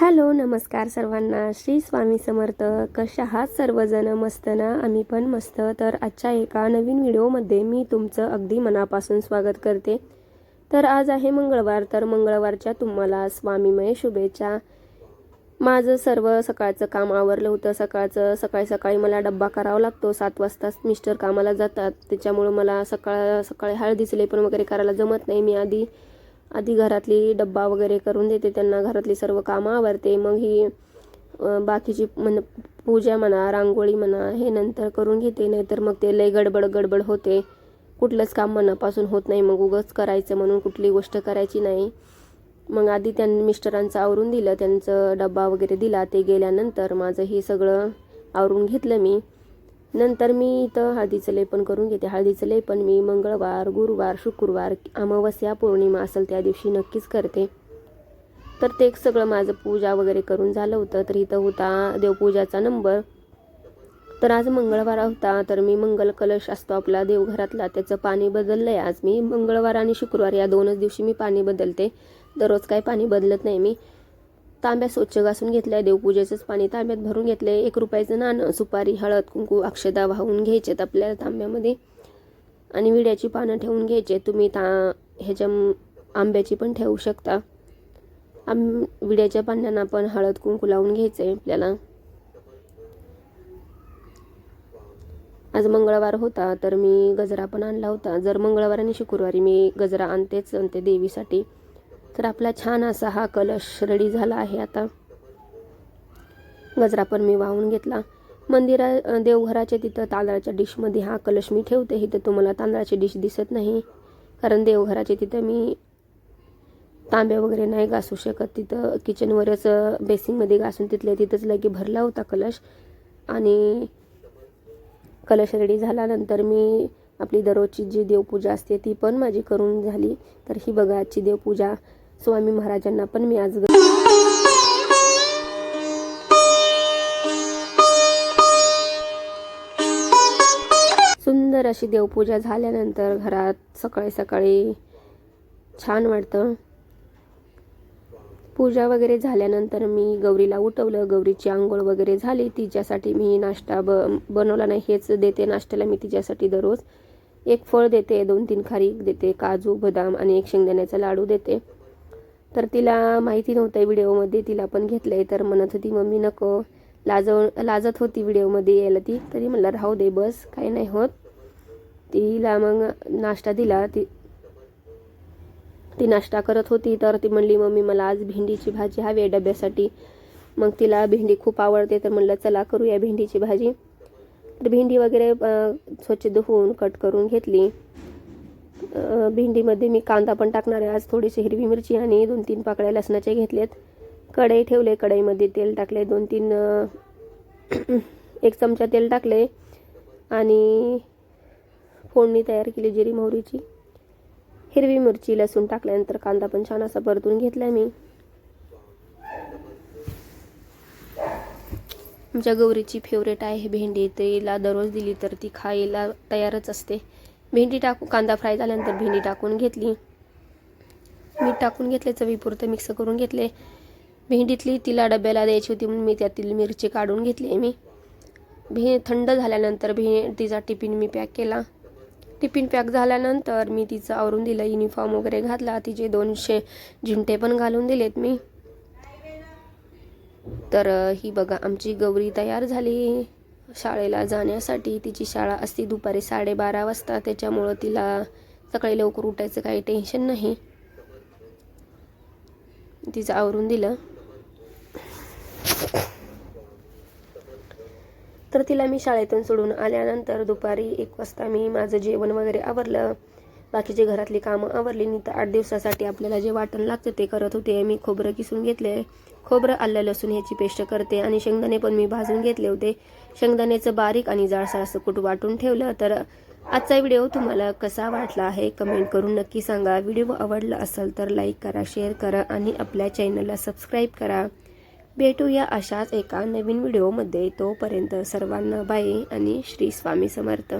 Hello नमस्कार सर्वांना. श्री स्वामी समर्थ. कशा आहात सर्वजण? मस्त ना? आम्ही पण मस्त. तर आजच्या एका नवीन व्हिडिओमध्ये मी तुमचं अगदी मनापासून स्वागत करते. तर आज आहे मंगळवार. तर मंगळवारच्या तुम्हाला स्वामीमय शुभेच्छा. माझं सर्व सकाळचं काम आवरलं होतं. सकाळचं सकाळी सकाळी मला डब्बा करावा लागतो. सात वाजताच मिस्टर कामाला जातात. त्याच्यामुळं मला सकाळ सकाळी हळदीचं लेपण वगैरे करायला जमत नाही. मी आधी आधी घरातली डब्बा वगैरे करून देते त्यांना घरातली सर्व कामं आवरते. मग ही बाकीची म्हण पूजा म्हणा रांगोळी म्हणा हे नंतर करून घेते. नाहीतर मग ते लय गडबड गडबड होते. कुठलंच काम मनापासून होत नाही. मग उगंच करायचं म्हणून कुठली गोष्ट करायची नाही. मग आधी त्यांनी मिस्टरांचं आवरून दिलं. त्यांचं डब्बा वगैरे दिला. ते गेल्यानंतर माझं हे सगळं आवरून घेतलं मी. नंतर मी इथं हळदीचं लेपन करून घेते. हळदीचं लेपन मी मंगळवार गुरुवार शुक्रवार अमावस्या पौर्णिमा असेल त्या दिवशी नक्कीच करते. तर ते सगळं माझं पूजा वगैरे करून झालं होतं. तर इथं होता देवपूजाचा नंबर. तर आज मंगळवार होता तर मी मंगल कलश असतो आपला देवघरातला. त्याचं पाणी बदललं आहे आज मी. मंगळवार आणि शुक्रवार या दोनच दिवशी मी पाणी बदलते. दररोज काही पाणी बदलत नाही मी. तांब्या स्वच्छ घासून घेतल्या देवपूजेचंच पाणी तांब्यात भरून घेतले एक रुपयाचं नाणं सुपारी हळद कुंकू अक्षदा वाहून घ्यायचेत आपल्याला तांब्यामध्ये. आणि विड्याची पानं ठेवून घ्यायचे. तुम्ही ता ह्याच्या आंब्याची पण ठेवू शकता. आंब विड्याच्या पानांना पण हळद कुंकू लावून घ्यायचं आहे आपल्याला. आज मंगळवार होता तर मी गजरा पण आणला होता. जर मंगळवार आणि शुक्रवारी मी गजरा आणतेच आणते देवीसाठी. तर आपला छान असा हा कलश रेडी झाला आहे आता. गजरा पण मी वाहून घेतला. मंदिरा देवघराच्या तिथं तांदळाच्या डिशमध्ये हा कलश मी ठेवते. इथं तुम्हाला तांदळाची डिश दिसत नाही. कारण देवघराच्या तिथं मी तांब्या वगैरे नाही घासू शकत. तिथं किचनवरच बेसिनमध्ये घासून तिथल्या तिथंच लगे भरला होता कलश. आणि कलश रेडी झाल्यानंतर मी आपली दररोजची जी देवपूजा असते ती पण माझी करून झाली. तर ही बघा आजची देवपूजा. स्वामी महाराजांना पण मी आज सुंदर अशी देवपूजा झाल्यानंतर घरात सकाळी सकाळी छान वाटतं. पूजा वगैरे झाल्यानंतर मी गौरीला उठवलं. गौरीची आंघोळ वगैरे झाली. तिच्यासाठी मी नाश्ता ब बनवला नाही. हेच देते नाश्त्याला मी तिच्यासाठी दररोज. एक फळ देते दोन तीन खारीक देते काजू बदाम आणि एक शेंगदाण्याचा लाडू देते. तर तिला माहिती नव्हतं व्हिडिओमध्ये तिला पण घेतलं आहे तर म्हणत होती मम्मी नको लाजव लाजत होती व्हिडिओमध्ये यायला ती. तरी म्हणलं राहू दे बस काही नाही होत. तिला मग नाश्ता दिला. ती ती नाश्ता करत होती. तर ती म्हणली मम्मी मला आज भेंडीची भाजी हवी आहे डब्यासाठी. मग तिला भेंडी खूप आवडते. तर म्हणलं चला करूया भेंडीची भाजी. तर भेंडी वगैरे स्वच्छ धुवून कट करून घेतली. भेंडीमध्ये मी कांदा पण टाकणार आहे. आज थोडीशी हिरवी मिरची आणि दोन तीन पाकळ्या लसणाचे घेतलेत. कढई ठेवले कढईमध्ये तेल टाकले. दोन तीन एक चमचा तेल टाकले आणि फोडणी तयार केली जिरी मोहरीची. हिरवी मिरची लसूण टाकल्यानंतर कांदा पण छान असा परतून घेतला मी. आमच्या गौरीची फेवरेट आहे भेंडी. तिला दररोज दिली तर ती खायला तयारच असते. भेंडी टाकू कांदा फ्राय झाल्यानंतर भेंडी टाकून घेतली. मीठ टाकून घेतले चवीपुरतं मिक्स करून घेतले. भेंडीतली तिला डब्याला द्यायची होती म्हणून मी त्यातील मिरची काढून घेतली मी. भे थंड झाल्यानंतर भे तिचा टिफिन मी पॅक केला. टिफिन पॅक झाल्यानंतर मी तिचं आवरून दिलं युनिफॉर्म वगैरे घातला तिचे दोनशे झिंटे पण घालून दिलेत मी. तर ही बघा आमची गौरी तयार झाली. शाळेला जाण्यासाठी तिची शाळा असते. दुपारी साडेबारा वाजता त्याच्यामुळं तिला सकाळी लवकर उठायचं काही टेन्शन नाही. तिचं आवरून दिलं. तर तिला मी शाळेतून सोडून आल्यानंतर दुपारी एक वाजता मी माझं जेवण वगैरे आवरलं. बाकीचे घरातली कामं आवरली. नाही तर आठ दिवसासाठी आपल्याला जे वाटण लागतं ते करत होते. मी खोबरं किसून घेतले खोबरं आलं लसूण ह्याची पेस्ट करते आणि शेंगदाणे पण मी भाजून घेतले होते. शेंगदाण्याचं बारीक आणि जाडसर असं कुठ वाटून ठेवलं तर आजचा व्हिडिओ तुम्हाला कसा वाटला आहे कमेंट करून नक्की सांगा. व्हिडिओ आवडला असेल तर लाईक करा शेअर करा आणि आपल्या चॅनलला सबस्क्राईब करा. भेटूया अशाच एका नवीन व्हिडिओमध्ये. तोपर्यंत सर्वांना बाई आणि श्री स्वामी समर्थ.